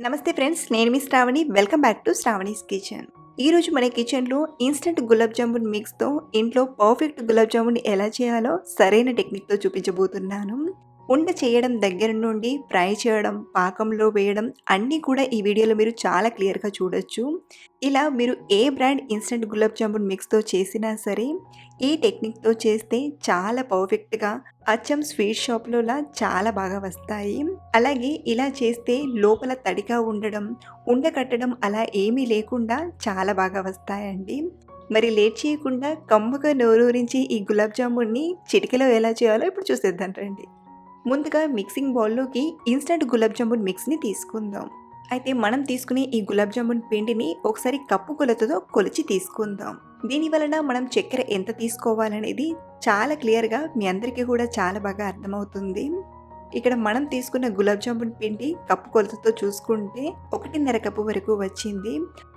నమస్తే ఫ్రెండ్స్ నేను మీ Sravani. Welcome back to Sravani's kitchen. ఈరోజు మన కిచెన్లో ఇన్స్టంట్ గులాబ్ జామున్ మిక్స్తో ఇంట్లో పర్ఫెక్ట్ గులాబ్ జామున్ ఎలా చేయాలో సరైన టెక్నిక్తో చూపించబోతున్నాను. ఉండ చేయడం దగ్గర నుండి ఫ్రై చేయడం పాకంలో వేయడం అన్నీ కూడా ఈ వీడియోలో మీరు చాలా క్లియర్గా చూడొచ్చు. ఇలా మీరు ఏ బ్రాండ్ ఇన్స్టంట్ గులాబ్ జామున్ మిక్స్తో చేసినా సరే ఈ టెక్నిక్తో చేస్తే చాలా పర్ఫెక్ట్గా అచ్చం స్వీట్ షాప్లోలా చాలా బాగా వస్తాయి. అలాగే ఇలా చేస్తే లోపల తడిగా ఉండడం ఉండకట్టడం అలా ఏమీ లేకుండా చాలా బాగా వస్తాయండి. మరి లేట్ చేయకుండా కమ్మగా నోరూరించి ఈ గులాబ్ జామున్ని చిటికలో ఎలా చేయాలో ఇప్పుడు చూసేద్దాం రండి. ముందుగా మిక్సింగ్ బౌల్లోకి ఇన్స్టంట్ గులాబ్ జామున్ మిక్స్ని తీసుకుందాం. అయితే మనం తీసుకునే ఈ గులాబ్ జామున్ పిండిని ఒకసారి కప్పు కొలతతో కొలిచి తీసుకుందాం. దీని వలన మనం చక్కెర ఎంత తీసుకోవాలనేది చాలా క్లియర్గా మీ అందరికీ కూడా చాలా బాగా అర్థమవుతుంది. ఇక్కడ మనం తీసుకున్న గులాబ్ జామున్ పిండి కప్పు కొలతతో చూసుకుంటే ఒకటిన్నర కప్పు వరకు వచ్చింది.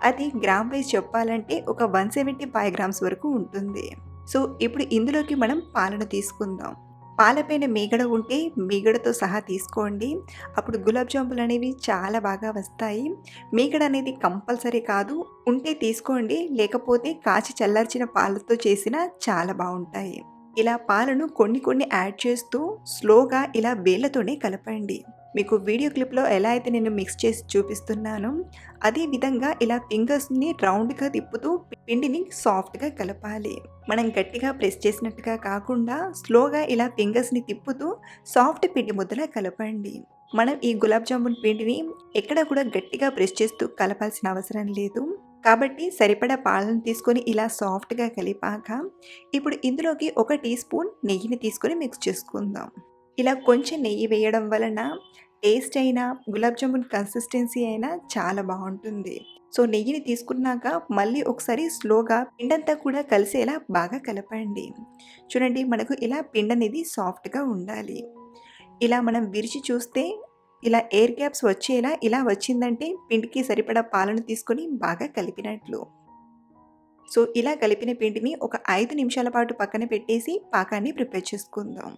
అది గ్రామ్ వైజ్ చెప్పాలంటే ఒక వన్ సెవెంటీ ఫైవ్ గ్రామ్స్ వరకు ఉంటుంది. సో ఇప్పుడు ఇందులోకి మనం పాలను తీసుకుందాం. పాలపైన మీగడ ఉంటే మీగడతో సహా తీసుకోండి. అప్పుడు గులాబ్ జాములు అనేవి చాలా బాగా వస్తాయి. మీగడ అనేది కంపల్సరీ కాదు. ఉంటే తీసుకోండి. లేకపోతే కాచి చల్లార్చిన పాలతో చేసిన చాలా బాగుంటాయి. ఇలా పాలను కొన్ని కొన్ని యాడ్ చేస్తూ స్లోగా ఇలా వేళ్ళతోనే కలపండి. మీకు వీడియో క్లిప్లో ఎలా అయితే నేను మిక్స్ చేసి చూపిస్తున్నానో అదే విధంగా ఇలా ఫింగర్స్ని రౌండ్గా తిప్పుతూ పిండిని సాఫ్ట్గా కలపాలి. మనం గట్టిగా ప్రెస్ చేసినట్టుగా కాకుండా స్లోగా ఇలా ఫింగర్స్ని తిప్పుతూ సాఫ్ట్ పిండి ముద్దలా కలపండి. మనం ఈ గులాబ్ జామున్ పిండిని ఎక్కడ కూడా గట్టిగా ప్రెస్ చేస్తూ కలపాల్సిన అవసరం లేదు. కాబట్టి సరిపడా పాలను తీసుకొని ఇలా సాఫ్ట్గా కలిపాక ఇప్పుడు ఇందులోకి ఒక టీ స్పూన్ నెయ్యిని తీసుకొని మిక్స్ చేసుకుందాం. ఇలా కొంచెం నెయ్యి వేయడం వలన టేస్ట్ అయినా గులాబ్ జామున్ కన్సిస్టెన్సీ అయినా చాలా బాగుంటుంది. సో నెయ్యిని తీసుకున్నాక మళ్ళీ ఒకసారి స్లోగా పిండంతా కూడా కలిసేలా బాగా కలపండి. చూడండి మనకు ఇలా పిండి అనేది సాఫ్ట్గా ఉండాలి. ఇలా మనం విరిచి చూస్తే ఇలా ఎయిర్ గ్యాప్స్ వచ్చేలా ఇలా వచ్చిందంటే పిండికి సరిపడా పాలను తీసుకొని బాగా కలిపినట్లు. సో ఇలా కలిపిన పిండిని ఒక ఐదు నిమిషాల పాటు పక్కన పెట్టేసి పాకాన్ని ప్రిపేర్ చేసుకుందాం.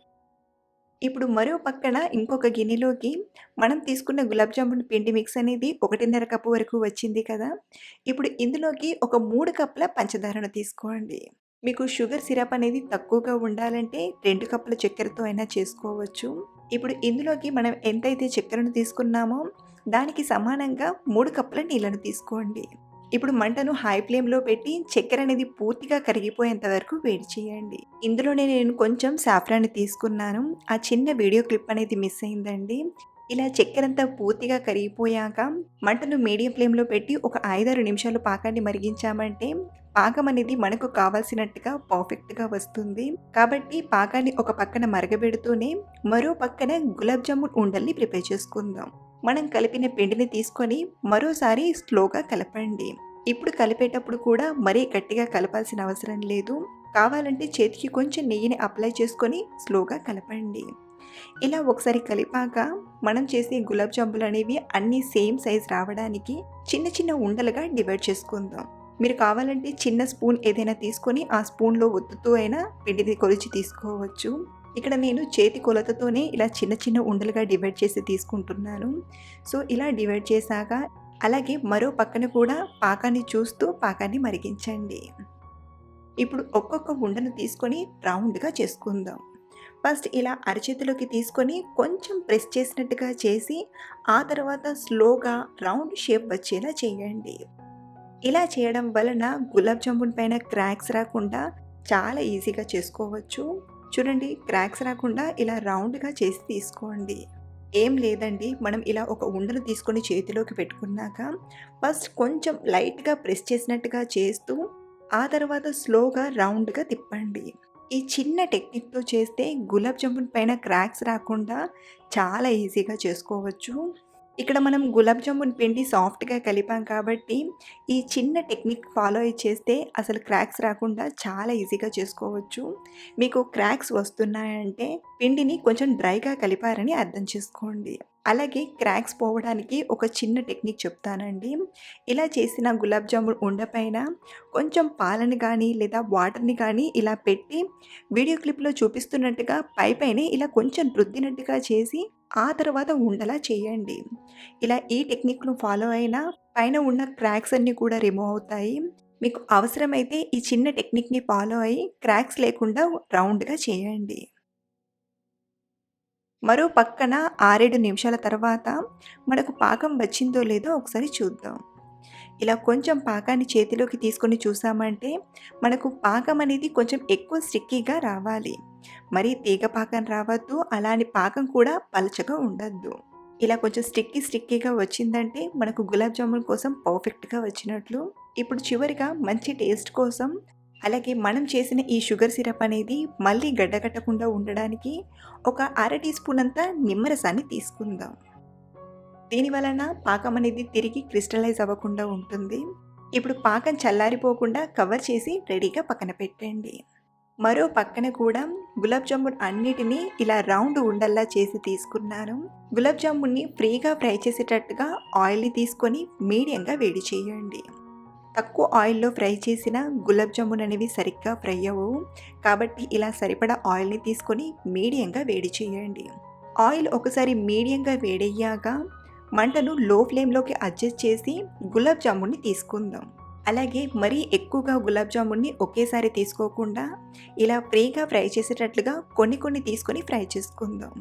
ఇప్పుడు మరో పక్కన ఇంకొక గిన్నెలోకి మనం తీసుకున్న గులాబ్ జామున్ పిండి మిక్స్ అనేది ఒకటిన్నర కప్పు వరకు వచ్చింది కదా. ఇప్పుడు ఇందులోకి ఒక మూడు కప్పుల పంచదారను తీసుకోండి. మీకు షుగర్ సిరప్ అనేది తక్కువగా ఉండాలంటే రెండు కప్పుల చక్కెరతో అయినా చేసుకోవచ్చు. ఇప్పుడు ఇందులోకి మనం ఎంతైతే చక్కెరను తీసుకున్నామో దానికి సమానంగా మూడు కప్పుల నీళ్ళను తీసుకోండి. ఇప్పుడు మంటను హై ఫ్లేమ్లో పెట్టి చక్కెర అనేది పూర్తిగా కరిగిపోయేంత వరకు వేడి చేయండి. ఇందులోనే నేను కొంచెం సాఫ్రాన్ని తీసుకున్నాను. ఆ చిన్న వీడియో క్లిప్ అనేది మిస్ అయిందండి. ఇలా చక్కెరంతా పూర్తిగా కరిగిపోయాక మంటను మీడియం ఫ్లేమ్లో పెట్టి ఒక ఐదారు నిమిషాలు పాకాన్ని మరిగించామంటే పాకం అనేది మనకు కావాల్సినట్టుగా పర్ఫెక్ట్గా వస్తుంది. కాబట్టి పాకాన్ని ఒక పక్కన మరగబెడుతూనే మరో పక్కన గులాబ్ జామున్ ఉండల్ని ప్రిపేర్ చేసుకుందాం. మనం కలిపిన పిండిని తీసుకొని మరోసారి స్లోగా కలపండి. ఇప్పుడు కలిపేటప్పుడు కూడా మరీ గట్టిగా కలపాల్సిన అవసరం లేదు. కావాలంటే చేతికి కొంచెం నెయ్యిని అప్లై చేసుకొని స్లోగా కలపండి. ఇలా ఒకసారి కలిపాక మనం చేసే గులాబ్ జాములు అనేవి అన్నీ సేమ్ సైజ్ రావడానికి చిన్న చిన్న ఉండలుగా డివైడ్ చేసుకుందాం. మీరు కావాలంటే చిన్న స్పూన్ ఏదైనా తీసుకొని ఆ స్పూన్లో ఒత్తుతూ అయినా పిండిది కొలిచి తీసుకోవచ్చు. ఇక్కడ నేను చేతి కొలతతోనే ఇలా చిన్న చిన్న ఉండలుగా డివైడ్ చేసి తీసుకుంటున్నాను. సో ఇలా డివైడ్ చేశాక అలాగే మరో పక్కన కూడా పాకాన్ని చూస్తూ పాకాన్ని మరిగించండి. ఇప్పుడు ఒక్కొక్క ఉండను తీసుకొని రౌండ్గా చేసుకుందాం. ఫస్ట్ ఇలా అరచేతిలోకి తీసుకొని కొంచెం ప్రెస్ చేసినట్టుగా చేసి ఆ తర్వాత స్లోగా రౌండ్ షేప్ వచ్చేలా చేయండి. ఇలా చేయడం వలన గులాబ్ జామున్ పైన క్రాక్స్ రాకుండా చాలా ఈజీగా చేసుకోవచ్చు. చూడండి క్రాక్స్ రాకుండా ఇలా రౌండ్గా చేసి తీసుకోండి. ఏం లేదండి మనం ఇలా ఒక ఉండను తీసుకొని చేతిలోకి పెట్టుకున్నాక ఫస్ట్ కొంచెం లైట్గా ప్రెస్ చేసినట్టుగా చేస్తూ ఆ తర్వాత స్లోగా రౌండ్గా తిప్పండి. ఈ చిన్న టెక్నిక్తో చేస్తే గులాబ్ జామున్ పైన క్రాక్స్ రాకుండా చాలా ఈజీగా చేసుకోవచ్చు. ఇక్కడ మనం గులాబ్ జామున్ పిండి సాఫ్ట్గా కలిపాం కాబట్టి ఈ చిన్న టెక్నిక్ ఫాలో అయి చేస్తే అసలు క్రాక్స్ రాకుండా చాలా ఈజీగా చేసుకోవచ్చు. మీకు క్రాక్స్ వస్తున్నాయంటే పిండిని కొంచెం డ్రైగా కలిపారని అర్థం చేసుకోండి. అలాగే క్రాక్స్ పోవడానికి ఒక చిన్న టెక్నిక్ చెప్తానండి. ఇలా చేసిన గులాబ్ జామున్ ఉండపైన కొంచెం పాలని కానీ లేదా వాటర్‌ని కానీ ఇలా పెట్టి వీడియో క్లిప్‌లో చూపిస్తున్నట్టుగా పైపైనే ఇలా కొంచెం రుద్దినట్టుగా చేసి, ఆ తర్వాత ఉండలా చేయండి. ఇలా ఈ టెక్నిక్‌ను ఫాలో అయినా పైన ఉన్న క్రాక్స్ అన్నీ కూడా రిమూవ్ అవుతాయి. మీకు అవసరమైతే ఈ చిన్న టెక్నిక్‌ని ఫాలో అయ్యి క్రాక్స్ లేకుండా రౌండ్‌గా చేయండి. మరో పక్కన 6, 7 నిమిషాల తర్వాత మనకు పాకం వచ్చిందో లేదో ఒకసారి చూద్దాం. ఇలా కొంచెం పాకాన్ని చేతిలోకి తీసుకొని చూసామంటే మనకు పాకం అనేది కొంచెం ఎక్కువ స్టిక్కీగా రావాలి. మరి తీగ పాకం రావద్దు. అలాని పాకం కూడా పలచగా ఉండద్దు ఇలా కొంచెం స్టిక్కీ స్టిక్కీగా వచ్చిందంటే మనకు గులాబ్ జామున్ కోసం పర్ఫెక్ట్‌గా వచ్చినట్లు. ఇప్పుడు చివరిగా మంచి టేస్ట్ కోసం అలాగే మనం చేసిన ఈ షుగర్ సిరప్ అనేది మళ్ళీ గడ్డగట్టకుండా ఉండడానికి ఒక అర టీ స్పూన్ అంతా నిమ్మరసాన్ని తీసుకుందాం. దీని వలన పాకం అనేది తిరిగి క్రిస్టలైజ్ అవ్వకుండా ఉంటుంది. ఇప్పుడు పాకం చల్లారిపోకుండా కవర్ చేసి రెడీగా పక్కన పెట్టండి. మరో పక్కన కూడా గులాబ్ జామున్ అన్నిటిని ఇలా రౌండ్ ఉండల్లా చేసి తీసుకున్నాను. గులాబ్ జామున్ని ఫ్రీగా ఫ్రై చేసేటట్టుగా ఆయిల్‌ని తీసుకొని మీడియంగా వేడి చేయండి. తక్కువ ఆయిల్‌లో ఫ్రై చేసిన గులాబ్ జామున్ అనేవి సరిగ్గా ఫ్రై అవ్వవు. కాబట్టి ఇలా సరిపడా ఆయిల్‌ని తీసుకొని మీడియంగా వేడి చేయండి. ఆయిల్ ఒకసారి మీడియంగా వేడయ్యాక మంటను లో ఫ్లేమ్‌లోకి అడ్జస్ట్ చేసి గులాబ్ జామున్ని తీసుకుందాం. అలాగే మరీ ఎక్కువగా గులాబ్ జామున్ని ఒకేసారి తీసుకోకుండా ఇలా ఫ్రీగా ఫ్రై చేసేటట్లుగా కొన్ని కొన్ని తీసుకొని ఫ్రై చేసుకుందాం.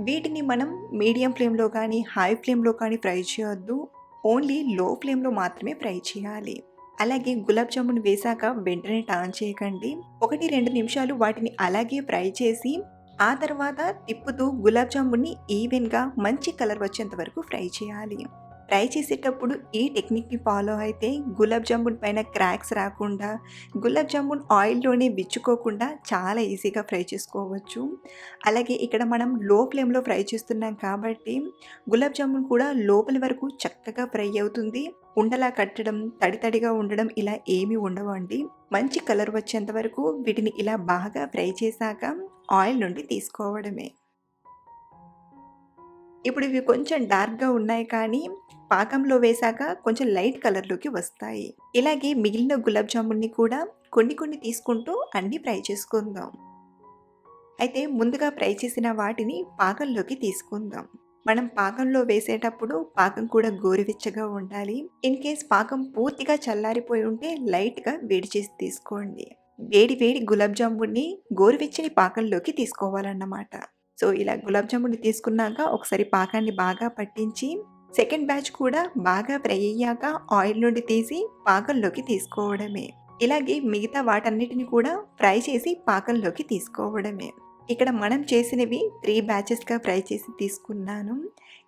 వీటిని మనం మీడియం ఫ్లేమ్‌లో కానీ, హై ఫ్లేమ్‌లో కానీ ఫ్రై చేయొద్దు. ఓన్లీ లో ఫ్లేమ్‌లో మాత్రమే ఫ్రై చేయాలి. అలాగే గులాబ్ జామున్ వేశాక వెంటనే టర్న్ చేయకండి. 1, 2 నిమిషాలు వాటిని అలాగే ఫ్రై చేసి ఆ తర్వాత తిప్పుతూ గులాబ్ జామున్ని ఈవెన్‌గా మంచి కలర్ వచ్చేంత వరకు ఫ్రై చేయాలి. ఫ్రై చేసేటప్పుడు ఈ టెక్నిక్‌ని ఫాలో అయితే గులాబ్ జామున్ పైన క్రాక్స్ రాకుండా, గులాబ్ జామున్ ఆయిల్‌లోనే విచ్చుకోకుండా చాలా ఈజీగా ఫ్రై చేసుకోవచ్చు. అలాగే ఇక్కడ మనం లో ఫ్లేమ్‌లో ఫ్రై చేస్తున్నాం కాబట్టి గులాబ్ జామున్ కూడా లోపలి వరకు చక్కగా ఫ్రై అవుతుంది. ఉండలా కట్టడం, తడి తడిగా ఉండడం ఇలా ఏమీ ఉండవండి. మంచి కలర్ వచ్చేంత వరకు వీటిని ఇలా బాగా ఫ్రై చేశాక ఆయిల్ నుండి తీసుకోవడమే. ఇప్పుడు ఇవి కొంచెం డార్క్‌గా ఉన్నాయి కానీ పాకంలో వేశాక కొంచెం లైట్ కలర్‌లోకి వస్తాయి. ఇలాగే మిగిలిన గులాబ్ జామున్ని కూడా కొన్ని కొన్ని తీసుకుంటూ అన్నీ ఫ్రై చేసుకుందాం. అయితే ముందుగా ఫ్రై చేసిన వాటిని పాకంలోకి తీసుకుందాం. మనం పాకంలో వేసేటప్పుడు పాకం కూడా గోరువెచ్చగా ఉండాలి. ఇన్ కేస్ పాకం పూర్తిగా చల్లారిపోయి ఉంటే లైట్‌గా వేడి చేసి తీసుకోండి. వేడి వేడి గులాబ్ జామున్ని గోరువెచ్చని పాకంలోకి తీసుకోవాలన్నమాట. సో, ఇలా గులాబ్ జాముని తీసుకున్నాక ఒకసారి పాకాన్ని బాగా పట్టించి సెకండ్ బ్యాచ్ కూడా బాగా ఫ్రై అయ్యాక ఆయిల్ నుండి తీసి పాకంలోకి తీసుకోవడమే. ఇలాగే మిగతా వాటన్నిటిని కూడా ఫ్రై చేసి పాకంలోకి తీసుకోవడమే. ఇక్కడ మనం చేసినవి త్రీ బ్యాచెస్‌గా ఫ్రై చేసి తీసుకున్నాను.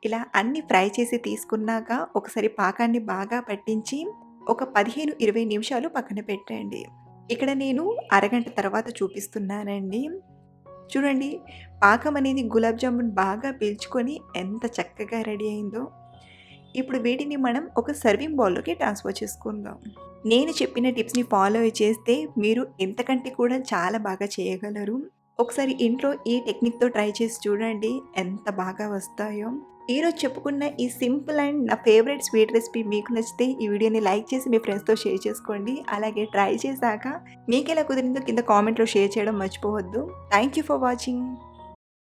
ఇలా అన్ని ఫ్రై చేసి తీసుకున్నాక ఒకసారి పాకాన్ని బాగా పట్టించి ఒక 15, 20 నిమిషాలు పక్కన పెట్టండి. ఇక్కడ నేను అరగంట తర్వాత చూపిస్తున్నానండి. చూడండి పాకం అనేది గులాబ్ జామున్ బాగా పీల్చుకొని ఎంత చక్కగా రెడీ అయిందో. ఇప్పుడు వీటిని మనం ఒక సర్వింగ్ బౌల్‌లోకి ట్రాన్స్‌ఫర్ చేసుకుందాం. నేను చెప్పిన టిప్స్‌ని ఫాలో చేస్తే మీరు ఎంతకంటే కూడా చాలా బాగా చేయగలరు. ఒకసారి ఇంట్లో ఈ టెక్నిక్‌తో ట్రై చేసి చూడండి ఎంత బాగా వస్తాయో. ఈరోజు చెప్పుకున్న ఈ సింపుల్ అండ్ నా ఫేవరెట్ స్వీట్ రెసిపీ మీకు నచ్చితే ఈ వీడియోని లైక్ చేసి మీ ఫ్రెండ్స్‌తో షేర్ చేసుకోండి. అలాగే ట్రై చేశాక ఎలా కుదిరిందో కింద కామెంట్‌లో షేర్ చేయడం మర్చిపోవద్దు. Thank you for watching.